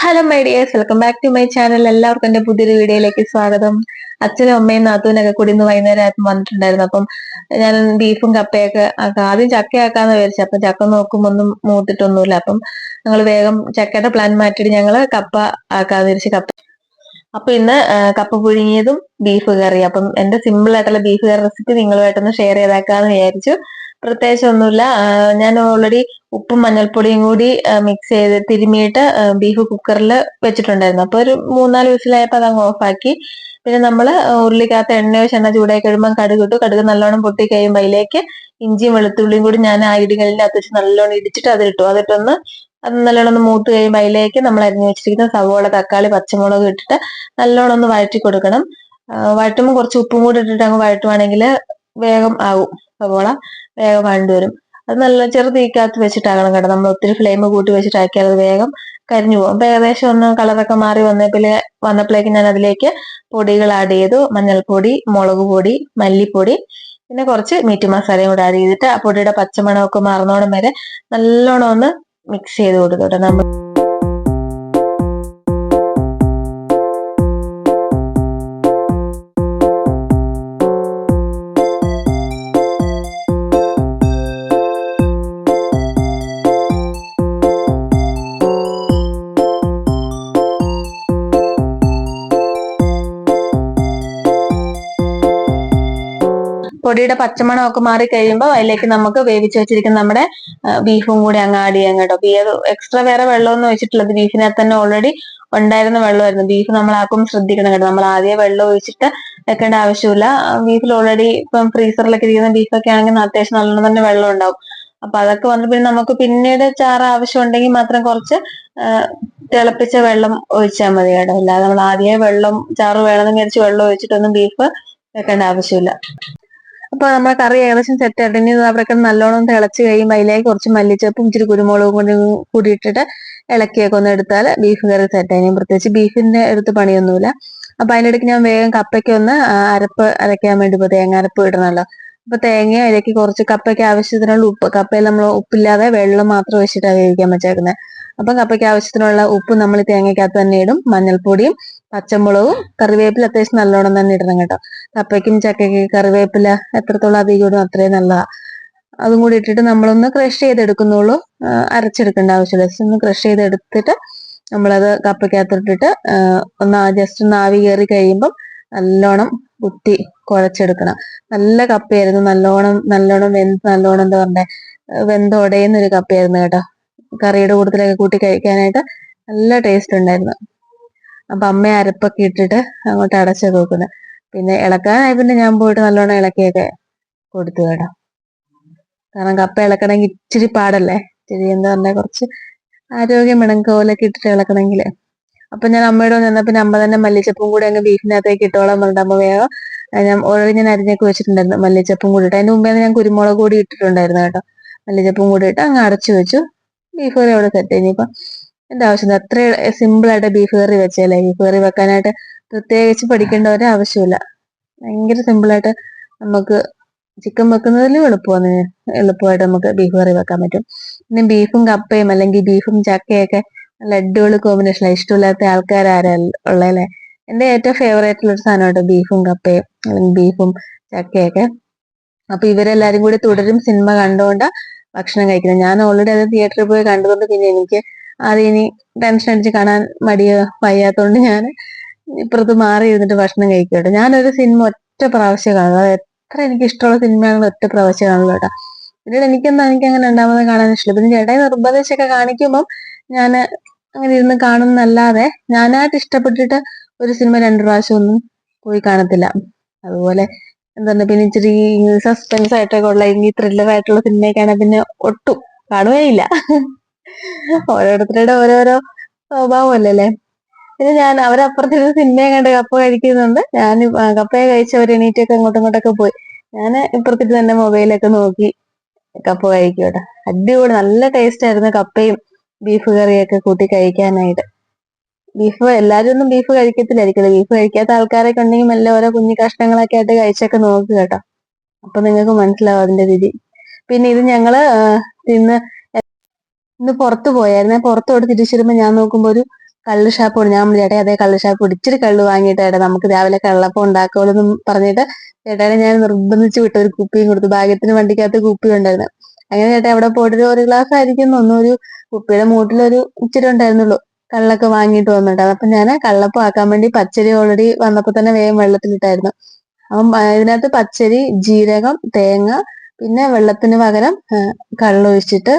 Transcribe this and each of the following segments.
Hello my dears welcome back to my channel എല്ലാവർക്കും എന്റെ പുതിയൊരു വീഡിയോയിലേക്ക് സ്വാഗതം. അച്ഛനും അമ്മയും നാത്തൂനൊക്കെ കൂടി ഇന്ന് വൈകുന്നേരം ആയപ്പോൾ വന്നിട്ടുണ്ടായിരുന്നു. അപ്പം ഞാൻ ബീഫും കപ്പയൊക്കെ ആദ്യം ചക്കയാക്കാന്ന് വിചാരിച്ചു. അപ്പം ചക്ക നോക്കുമ്പോൾ ഒന്നും മൂത്തിട്ടൊന്നുമില്ല. അപ്പം ഞങ്ങൾ വേഗം ചക്കയുടെ പ്ലാൻ മാറ്റിയിട്ട് ഞങ്ങൾ കപ്പ ആക്കാന്ന് വിചാരിച്ചു കപ്പ അപ്പൊ ഇന്ന് കപ്പ പുഴുങ്ങിയതും ബീഫ് കറി അപ്പം എന്റെ സിമ്പിൾ ആയിട്ടുള്ള ബീഫ് കറി റെസിപ്പി നിങ്ങളുമായിട്ടൊന്ന് ഷെയർ ചെയ്താക്കാന്ന് വിചാരിച്ചു. പ്രത്യേകിച്ച് ഒന്നുമില്ല ഞാൻ ഓൾറെഡി ഉപ്പും മഞ്ഞൾപ്പൊടിയും കൂടി മിക്സ് ചെയ്ത് തിരുമിയിട്ട് ബീഫ് കുക്കറിൽ വെച്ചിട്ടുണ്ടായിരുന്നു. അപ്പൊ ഒരു മൂന്നാൽ വിസിലായപ്പോൾ അതങ്ങ് ഓഫാക്കി പിന്നെ നമ്മൾ ഉരുളിക്കകത്ത് എണ്ണയോ ചെണ്ണ ചൂടായി കഴിയുമ്പോൾ കടുക് ഇട്ടു. കടുക് നല്ലോണം പൊട്ടി കഴിയുമ്പോൾ അതിലേക്ക് ഇഞ്ചിയും വെളുത്തുള്ളിയും കൂടി ഞാൻ ആ ഇടികളിൽ വെച്ച് നല്ലോണം ഇടിച്ചിട്ട് അതിട്ടു അതിട്ടൊന്ന് അത് നല്ലോണം ഒന്ന് മൂത്ത് കഴിയുമ്പോൾ അതിലേക്ക് നമ്മൾ അരിഞ്ഞു വെച്ചിരിക്കുന്ന സവോള തക്കാളി പച്ചമുളക് ഇട്ടിട്ട് നല്ലോണം ഒന്ന് വഴറ്റി കൊടുക്കണം. വഴറ്റുമ്പോൾ കുറച്ച് ഉപ്പും കൂടി ഇട്ടിട്ട് അങ്ങ് വഴറ്റുവാണെങ്കിൽ വേഗം ആവും സവോള. വേഗം വേണ്ടി വരും. അത് നല്ല ചെറു തീക്കകത്ത് വെച്ചിട്ടാകണം കേട്ടോ. നമ്മൾ ഒത്തിരി ഫ്ലെയിം കൂട്ടി വെച്ചിട്ടാക്കിയാൽ അത് വേഗം കരിഞ്ഞു പോകും. അപ്പൊ ഏകദേശം ഒന്ന് കളറൊക്കെ മാറി വന്നപ്പോഴേ വന്നപ്പോഴേക്കും ഞാൻ അതിലേക്ക് പൊടികൾ ആഡ് ചെയ്തു. മഞ്ഞൾപ്പൊടി മുളക് പൊടി മല്ലിപ്പൊടി പിന്നെ കുറച്ച് മീറ്റ് മസാലയും കൂടെ ആഡ് ചെയ്തിട്ട് ആ പൊടിയുടെ പച്ചമണമൊക്കെ മാറുന്നോണം വരെ നല്ലോണം ഒന്ന് മിക്സ് ചെയ്ത് കൊടുത്തോട്ടെ നമ്മൾ. പൊടിയുടെ പച്ചമണം ഒക്കെ മാറി കഴിയുമ്പോൾ അതിലേക്ക് നമുക്ക് വേവിച്ച് വെച്ചിരിക്കുന്ന നമ്മുടെ ബീഫും കൂടി അങ്ങ് ആഡ് ചെയ്യാം കേട്ടോ. അത് എക്സ്ട്രാ വേറെ വെള്ളമൊന്നും ഒഴിച്ചിട്ടുള്ളത് ബീഫിനകത്ത് തന്നെ ഓൾറെഡി ഉണ്ടായിരുന്ന വെള്ളമായിരുന്നു. ബീഫ് നമ്മൾ ആക്കും ശ്രദ്ധിക്കണം കേട്ടോ. നമ്മൾ ആദ്യം വെള്ളം ഒഴിച്ചിട്ട് വെക്കേണ്ട ആവശ്യമില്ല. ബീഫിൽ ഓൾറെഡി ഇപ്പം ഫ്രീസറിലൊക്കെ ഇരിക്കുന്ന ബീഫൊക്കെ ആണെങ്കിൽ അത്യാവശ്യം നല്ലോണം തന്നെ വെള്ളം ഉണ്ടാവും. അപ്പൊ അതൊക്കെ വന്ന് പിന്നെ നമുക്ക് പിന്നീട് ചാറ് ആവശ്യം ഉണ്ടെങ്കിൽ മാത്രം കുറച്ച് തിളപ്പിച്ച വെള്ളം ഒഴിച്ചാൽ മതി കേട്ടോ. അല്ലാതെ നമ്മൾ ആദ്യമേ വെള്ളം ചാറ് വേണമെന്ന് വിചാരിച്ച് വെള്ളം ഒഴിച്ചിട്ടൊന്നും ബീഫ് വെക്കേണ്ട ആവശ്യമില്ല. അപ്പൊ നമ്മുടെ കറി ഏകദേശം സെറ്റ് ആയിട്ട്. ഇനി നല്ലോണം തിളച്ച് കഴിയുമ്പോൾ അതിലേക്ക് കുറച്ച് മല്ലിച്ചപ്പും ഇച്ചിരി കുരുമുളകും കൂടി കൂടി ഇട്ടിട്ട് ഇളക്കിയൊക്കെ ഒന്ന് എടുത്താൽ ബീഫ് കറി സെറ്റ് ആയി. പ്രത്യേകിച്ച് ബീഫിന്റെ അടുത്ത് പണിയൊന്നുമില്ല. അപ്പൊ അതിനിടയ്ക്ക് ഞാൻ വേഗം കപ്പയ്ക്ക് ഒന്ന് അരപ്പ് അരയ്ക്കാൻ വേണ്ടി ഇപ്പൊ തേങ്ങ അരപ്പ് ഇടണല്ലോ. അപ്പൊ തേങ്ങ അതിലേക്ക് കുറച്ച് കപ്പയ്ക്ക് ആവശ്യത്തിനുള്ള ഉപ്പ് കപ്പയിൽ നമ്മൾ ഉപ്പില്ലാതെ വെള്ളം മാത്രം ഒഴിച്ചിട്ടാണ് വേവിക്കാൻ വെച്ചേക്കുന്നത് അപ്പം കപ്പയ്ക്ക് ആവശ്യത്തിനുള്ള ഉപ്പ് നമ്മൾ തേങ്ങയ്ക്കകത്ത് തന്നെ ഇടും. മഞ്ഞൾപ്പൊടിയും പച്ചമുളകും കറിവേപ്പില അത്യാവശ്യം നല്ലോണം തന്നെ ഇടണം കേട്ടോ. കപ്പയ്ക്കും ചക്കയ്ക്കും കറിവേപ്പില എത്രത്തോളം അധികം ഇടും അത്രയും നല്ലതാ. അതും കൂടി ഇട്ടിട്ട് നമ്മളൊന്ന് ക്രഷ് ചെയ്തെടുക്കുന്നുള്ളൂ. അരച്ചെടുക്കേണ്ട ആവശ്യമില്ല. ജസ്റ്റ് ഒന്ന് ക്രഷ് ചെയ്തെടുത്തിട്ട് നമ്മളത് കപ്പയ്ക്കകത്തിട്ടിട്ട് ഒന്ന് ജസ്റ്റ് ഒന്ന് ആവി കയറി കഴിയുമ്പം നല്ലോണം കുത്തി കുഴച്ചെടുക്കണം. നല്ല കപ്പയായിരുന്നു. നല്ലോണം നല്ലോണം വെന്ത് നല്ലോണം എന്താ പറഞ്ഞേ വെന്തുടയുന്ന ഒരു കപ്പയായിരുന്നു കേട്ടോ. കറിയുടെ കൂട്ടത്തിലൊക്കെ കൂട്ടി കഴിക്കാനായിട്ട് നല്ല ടേസ്റ്റ് ഉണ്ടായിരുന്നു. അപ്പൊ അമ്മ അരപ്പൊക്കെ ഇട്ടിട്ട് അങ്ങോട്ട് അടച്ചു നോക്കുന്നത് പിന്നെ ഇളക്കാനായി പിന്നെ ഞാൻ പോയിട്ട് നല്ലോണം ഇളക്കിയൊക്കെ കൊടുത്തു കേട്ടോ. കാരണം കപ്പ ഇളക്കണമെങ്കിൽ ഇച്ചിരി പാടല്ലേ? ഇച്ചിരി എന്താ പറഞ്ഞാൽ കുറച്ച് ആരോഗ്യം വേണം. കോലൊക്കെ ഇട്ടിട്ട് ഇളക്കണമെങ്കിൽ അപ്പൊ ഞാൻ അമ്മയോട് വന്ന് പിന്നെ അമ്മ തന്നെ മല്ലിച്ചപ്പും കൂടി അങ്ങ് ബീഫിനകത്തേക്ക് ഇട്ടോളാം പറഞ്ഞിട്ട് അമ്മ വേഗം ഞാൻ ഓൾറെഡി ഞാൻ അരിഞ്ഞൊക്കെ വെച്ചിട്ടുണ്ടായിരുന്നു. മല്ലിച്ചപ്പും കൂടി ഇട്ട്. അതിന് മുമ്പേ ഞാൻ കുരുമുളക് കൂടി ഇട്ടിട്ടുണ്ടായിരുന്നു കേട്ടോ. മല്ലിച്ചപ്പും കൂടി ഇട്ട് അങ്ങ് അടച്ചു വെച്ചു. ബീഫ് കറി അവിടെ സെറ്റ് ഇനിയിപ്പൊ എന്റെ ആവശ്യം അത്ര സിമ്പിൾ ആയിട്ട് ബീഫ് കറി വെച്ചല്ലേ? ബീഫ് കറി വെക്കാനായിട്ട് പ്രത്യേകിച്ച് പഠിക്കേണ്ട ഒരു ആവശ്യമില്ല. ഭയങ്കര സിമ്പിൾ ആയിട്ട് നമുക്ക് ചിക്കൻ വെക്കുന്നതിലും എളുപ്പമാണ്. എളുപ്പമായിട്ട് നമുക്ക് ബീഫ് കറി വെക്കാൻ പറ്റും. പിന്നെ ബീഫും കപ്പയും അല്ലെങ്കിൽ ബീഫും ചക്കയൊക്കെ നല്ല അടിപൊളി കോമ്പിനേഷനാണ് ഇഷ്ടമില്ലാത്ത ആൾക്കാരാരാ ഉള്ളതല്ലേ? എന്റെ ഏറ്റവും ഫേവറേറ്റ് ഉള്ള ഒരു സാധനമായിട്ട് ബീഫും കപ്പയും അല്ലെങ്കിൽ ബീഫും ചക്കയൊക്കെ. അപ്പൊ ഇവരെല്ലാരും കൂടി തുടരും. സിനിമ കണ്ടുകൊണ്ട് ഭക്ഷണം കഴിക്കുന്നത്. ഞാൻ ഓൾറെഡി അത് തിയേറ്ററിൽ പോയി കണ്ടുകൊണ്ട് പിന്നെ എനിക്ക് ഇനി ടെൻഷൻ അടിച്ച് കാണാൻ മടിയ വയ്യാത്തോണ്ട് ഞാൻ ഇപ്പുറത്ത് മാറി ഇരുന്നിട്ട് ഭക്ഷണം കഴിക്കട്ടെ ഞാനൊരു സിനിമ ഒറ്റ പ്രാവശ്യം കാണുക അത് എത്ര എനിക്ക് ഇഷ്ടമുള്ള സിനിമയാണ് ഒറ്റ പ്രാവശ്യം കാണുള്ളൂ കേട്ടോ. പിന്നീട് എനിക്കെന്താ എനിക്ക് അങ്ങനെ രണ്ടാമത് കാണാൻ ഇഷ്ടമില്ല. പിന്നെ ചേട്ടായി നിർബന്ധിച്ചൊക്കെ കാണിക്കുമ്പം ഞാൻ അങ്ങനെ ഇരുന്ന് കാണുന്നല്ലാതെ ഞാനായിട്ട് ഇഷ്ടപ്പെട്ടിട്ട് ഒരു സിനിമ രണ്ടു പ്രാവശ്യം ഒന്നും പോയി കാണത്തില്ല. അതുപോലെ എന്താണ് പിന്നെ ഇച്ചിരി സസ്പെൻസ് ആയിട്ടൊക്കെ ഉള്ള ഇനി ത്രില്ലർ ആയിട്ടുള്ള സിനിമയൊക്കെയാണെങ്കിൽ പിന്നെ ഒട്ടും കാണുകയില്ല ഓരോരുത്തരുടെ ഓരോരോ സ്വഭാവമല്ലേ പിന്നെ ഞാൻ അവരപ്പുറത്തിരുന്ന് സിനിമയും കണ്ട് കപ്പ കഴിക്കുന്നുണ്ട്. ഞാൻ കപ്പയെ കഴിച്ചവർ എണീറ്റൊക്കെ അങ്ങോട്ടും ഇങ്ങോട്ടൊക്കെ പോയി. ഞാൻ ഇപ്പുറത്തിട്ട് തന്നെ മൊബൈലൊക്കെ നോക്കി കപ്പ കഴിക്കും കേട്ടോ അടിപൊളി നല്ല ടേസ്റ്റ് ആയിരുന്നു കപ്പയും ബീഫ് കറിയൊക്കെ കൂട്ടി കഴിക്കാനായിട്ട്. ബീഫ് എല്ലാവരും ഒന്നും ബീഫ് കഴിക്കത്തില്ലായിരിക്കും ബീഫ് കഴിക്കാത്ത ആൾക്കാരൊക്കെ ഉണ്ടെങ്കിൽ മെല്ലെ ഓരോ കുഞ്ഞു കഷ്ണങ്ങളൊക്കെ ആയിട്ട് കഴിച്ചൊക്കെ നോക്കുക കേട്ടോ. അപ്പൊ നിങ്ങൾക്ക് മനസ്സിലാവും അതിന്റെ രുചി പിന്നെ ഇത് ഞങ്ങൾ ആ, ഇന്ന് പുറത്തു പോയായിരുന്നേ. പുറത്തോട്ട് തിരിച്ചു വരുമ്പോ ഞാൻ നോക്കുമ്പോ ഒരു കള്ള് ഷാപ്പ് ഞാൻ ചേട്ടാ അതേ കള്ള് ഷാപ്പ് ഇച്ചിരി കള്ള് വാങ്ങിയിട്ട് ചേട്ടാ നമുക്ക് രാവിലെ കള്ളപ്പം ഉണ്ടാക്കുമല്ലോ എന്ന് പറഞ്ഞിട്ട് ചേട്ടാനെ ഞാൻ നിർബന്ധിച്ച് വിട്ട. ഒരു കുപ്പിയും കൊടുത്തു. ഭാഗ്യത്തിന് വണ്ടിക്കകത്ത് കുപ്പി ഉണ്ടായിരുന്നു. അങ്ങനെ ചേട്ടാ അവിടെ പോയിട്ട് ഒരു ഗ്ലാസ് ആയിരിക്കും ഒരു കുപ്പിയുടെ മൂട്ടിലൊരു ഇച്ചിരി ഉണ്ടായിരുന്നുള്ളൂ. കള്ളൊക്കെ വാങ്ങിയിട്ട് വന്നിട്ടാണ് അപ്പൊ ഞാൻ കള്ളപ്പം ആക്കാൻ വേണ്ടി പച്ചരി ഓൾറെഡി വന്നപ്പോ തന്നെ വേഗം വെള്ളത്തിലിട്ടായിരുന്നു. അപ്പം ഇതിനകത്ത് പച്ചരി ജീരകം തേങ്ങ പിന്നെ വെള്ളത്തിന് പകരം കള്ളൊഴിച്ചിട്ട്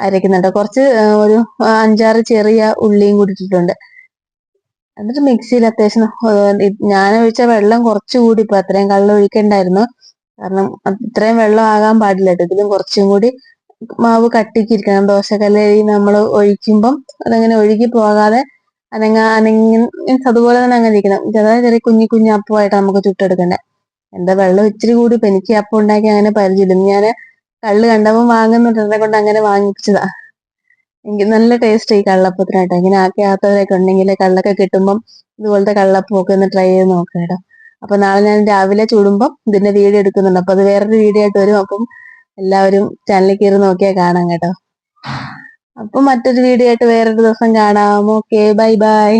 അരയ്ക്കുന്നുണ്ട് കുറച്ച് ഒരു അഞ്ചാറ് ചെറിയ ഉള്ളിയും കൂടി ഇട്ടിട്ടുണ്ട്. എന്നിട്ട് മിക്സിയിൽ അത്യാവശ്യം ഞാൻ ഒഴിച്ച വെള്ളം കുറച്ച് കൂടി ഇപ്പൊ അത്രയും കള്ളം ഒഴിക്കണ്ടായിരുന്നു. കാരണം ഇത്രയും വെള്ളം ആകാൻ പാടില്ല ഇതിലും കുറച്ചും കൂടി മാവ് കട്ടിക്കിരിക്കണം. ദോശക്കല്ലരി നമ്മൾ ഒഴിക്കുമ്പം അതങ്ങനെ ഒഴുകി പോകാതെ അനങ്ങ അനങ്ങി അതുപോലെ തന്നെ അങ്ങനെ ഇരിക്കണം. ചെറിയ ചെറിയ കുഞ്ഞു കുഞ്ഞു അപ്പമായിട്ട് നമുക്ക് ചുട്ടെടുക്കണ്ടേ. എന്താ വെള്ളം ഇച്ചിരി കൂടി എനിക്ക് അപ്പം ഉണ്ടാക്കി അങ്ങനെ പരിചയമില്ല. ഞാൻ കള്ള് കണ്ടപ്പോ വാങ്ങുന്നുണ്ടെന്നെ കൊണ്ട് അങ്ങനെ വാങ്ങിച്ചതാ. എനിക്ക് നല്ല ടേസ്റ്റ് ഈ കള്ളപ്പത്തിനായിട്ട് ഇങ്ങനെ ആക്കിയാത്തവരൊക്കെ ഉണ്ടെങ്കിൽ കള്ളൊക്കെ കിട്ടുമ്പം ഇതുപോലത്തെ കള്ളപ്പമൊക്കെ ഒന്ന് ട്രൈ ചെയ്ത് നോക്കാം കേട്ടോ അപ്പൊ നാളെ ഞാൻ രാവിലെ ചൂടുമ്പം ഇതിന്റെ വീഡിയോ എടുക്കുന്നുണ്ട്. അപ്പൊ അത് വേറൊരു വീഡിയോ ആയിട്ട് വരും. അപ്പം എല്ലാവരും ചാനലിൽ കയറി നോക്കിയാൽ കാണാം കേട്ടോ. അപ്പൊ മറ്റൊരു വീഡിയോ ആയിട്ട് വേറൊരു ദിവസം കാണാം. Okay bye bye